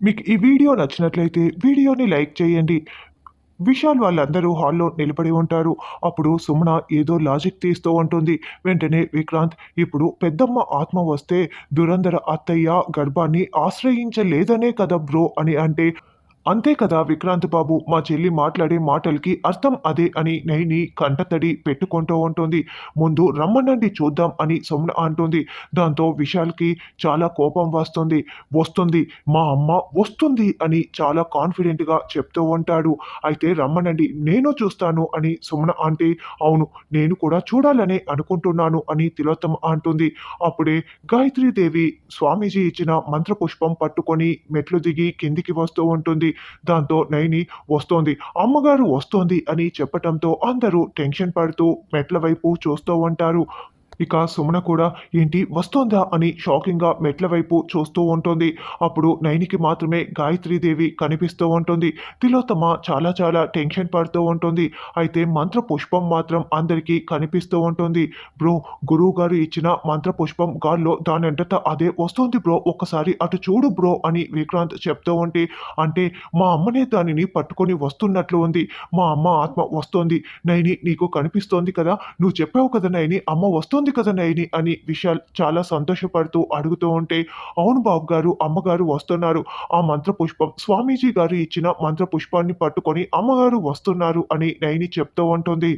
మీకు ఈ వీడియో నచ్చినట్లయితే వీడియోని లైక్ చేయండి. విశాల్ వాళ్ళందరూ హాల్లో నిలబడి ఉంటారు. అప్పుడు సుమన ఏదో లాజిక్ తీస్తూ ఉంటుంది. వెంటనే విక్రాంత్ ఇప్పుడు పెద్దమ్మ ఆత్మ వస్తే దురంధర అత్తయ్య గర్భాన్ని ఆశ్రయించలేదనే కదా బ్రో అని అంటే అంతే కదా విక్రాంత్ బాబు మా చెల్లి మాట్లాడే మాటలకి అర్థం అదే అని నైని కంటతడి పెట్టుకుంటూ ఉంటుంది. ముందు రమ్మనండి చూద్దాం అని సుమన అంటుంది. దాంతో విశాల్కి చాలా కోపం వస్తుంది. వస్తుంది మా అమ్మ వస్తుంది అని చాలా కాన్ఫిడెంట్గా చెప్తూ ఉంటాడు. అయితే రమ్మనండి నేను చూస్తాను అని సుమన అంటే అవును నేను కూడా చూడాలనే అనుకుంటున్నాను అని తిలోత్తమ అంటుంది. అప్పుడే గాయత్రీదేవి స్వామీజీ ఇచ్చిన మంత్రపుష్పం పట్టుకొని మెట్లు దిగి కిందికి వస్తూ ఉంటుంది. దాంతో నైని వస్తోంది. అమ్మగారు వస్తోంది అని చెప్పటంతో అందరూ టెన్షన్ పడుతూ మెట్ల వైపు చూస్తూ ఉంటారు. ఇక సుమన కూడా ఏంటి వస్తోందా అని షాకింగ్గా మెట్ల వైపు చూస్తూ ఉంటుంది. అప్పుడు నైనికి మాత్రమే గాయత్రీదేవి కనిపిస్తూ ఉంటుంది. తిలోత్తమ చాలా చాలా టెన్షన్ పడుతూ ఉంటుంది. అయితే మంత్ర పుష్పం మాత్రం అందరికీ కనిపిస్తూ ఉంటుంది. బ్రో గురువు గారు ఇచ్చిన మంత్ర పుష్పం గాల్లో దాని అంతటా అదే వస్తుంది బ్రో ఒక్కసారి అటు చూడు బ్రో అని విక్రాంత్ చెప్తూ ఉంటే అంటే మా అమ్మనే దానిని పట్టుకొని వస్తున్నట్లు ఉంది. మా అమ్మ ఆత్మ వస్తోంది. నైని నీకు కనిపిస్తోంది కదా? నువ్వు చెప్పావు కదా నైని అమ్మ వస్తుంది కదా నైని అని విశాల్ చాలా సంతోషపడుతూ అడుగుతూ ఉంటే అవును బాబు గారు అమ్మగారు వస్తున్నారు. ఆ మంత్ర పుష్పం స్వామీజీ గారు ఇచ్చిన మంత్ర పుష్పాన్ని పట్టుకొని అమ్మగారు వస్తున్నారు అని నయని చెప్తూ ఉంటుంది.